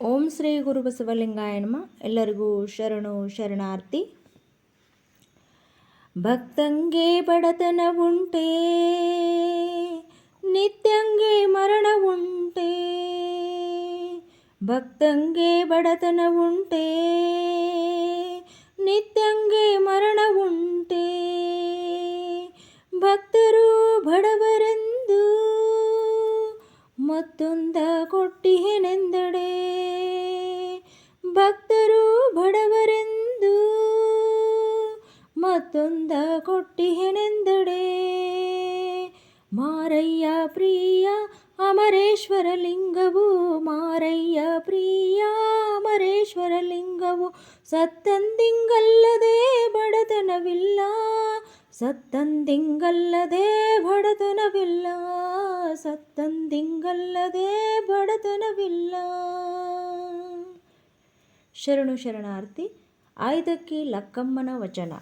ಓಂ ಶ್ರೀ ಗುರು ಬಸವಲಿಂಗಾಯ ನಮ ಎಲ್ಲರಿಗೂ ಶರಣು ಶರಣಾರ್ಥಿ. ಭಕ್ತಂಗೆ ಬಡತನ ಉಂಟೆ, ನಿತ್ಯಂಗೆ ಮರಣ ಉಂಟೆ, ಭಕ್ತಂಗೆ ಬಡತನ ಉಂಟೆ, ನಿತ್ಯಂಗೆ ಮರಣ ಉಂಟೆ. ಭಕ್ತರು ಬಡವರೆಂದು ಮತ್ತೊಂದ ಕೊಟ್ಟಿಹೆನೆಂದಡೆ ಭಕ್ತರು ಬಡವರೆಂದು ಮತ್ತೊಂದ ಕೊಟ್ಟಿಹೆನೆಂದಡೆ. ಮಾರಯ್ಯ ಪ್ರಿಯ ಅಮರೇಶ್ವರ ಲಿಂಗವು, ಮಾರಯ್ಯ ಪ್ರಿಯ ಅಮರೇಶ್ವರ ಲಿಂಗವು ಸತ್ತಂದಿಂಗಲ್ಲದೆ ಬಡತನವಿಲ್ಲ ಸತ್ತಂದಿಂಗಲ್ಲದೆ ಬಡತನವಿಲ್ಲ ಸತ್ತಂದಿಂಗಲ್ಲದೆ ಬಡತನವಿಲ್ಲ. ಶರಣು ಶರಣಾರ್ಥಿ ಆಯ್ದಕ್ಕಿ ಲಕ್ಕಮ್ಮನ ವಚನ.